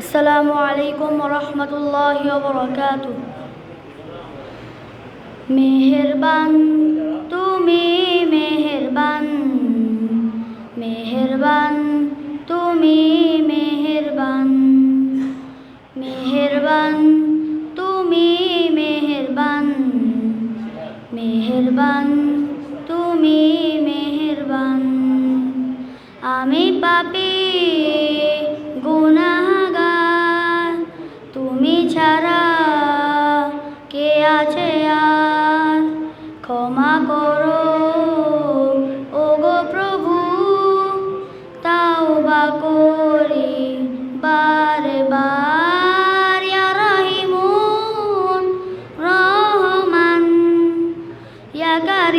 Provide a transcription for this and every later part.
আসসালামু আলাইকুম রহমতুল্লাহ বরকাত মেহেরবান, তুমি মেহেরবান মেহেরবান, তুমি মেহেরবান মেহেরবান, তুমি মেহেরবান মেহেরবান, তুমি মেহেরবান। আমি পাপি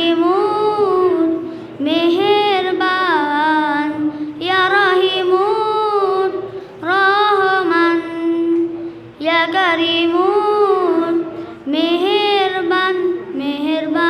কারিমুন মেহেরবান। ইয়া রাহিমুন রহমান। ইয়া কারিমুন মেহেরবান মেহেরবান।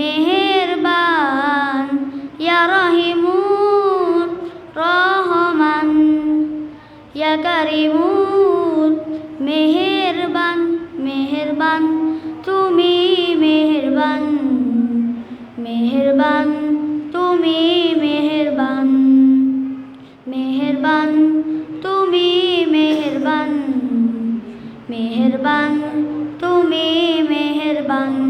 মেহেরবান, ইয়া রহিমুন, রহমান, ইয়া কারিমুন, মেহেরবান মেহেরবান, তুমি মেহেরবান মেহেরবান, তুমি মেহেরবান মেহেরবান, তুমি মেহেরবান মেহেরবান, তুমি মেহেরবান।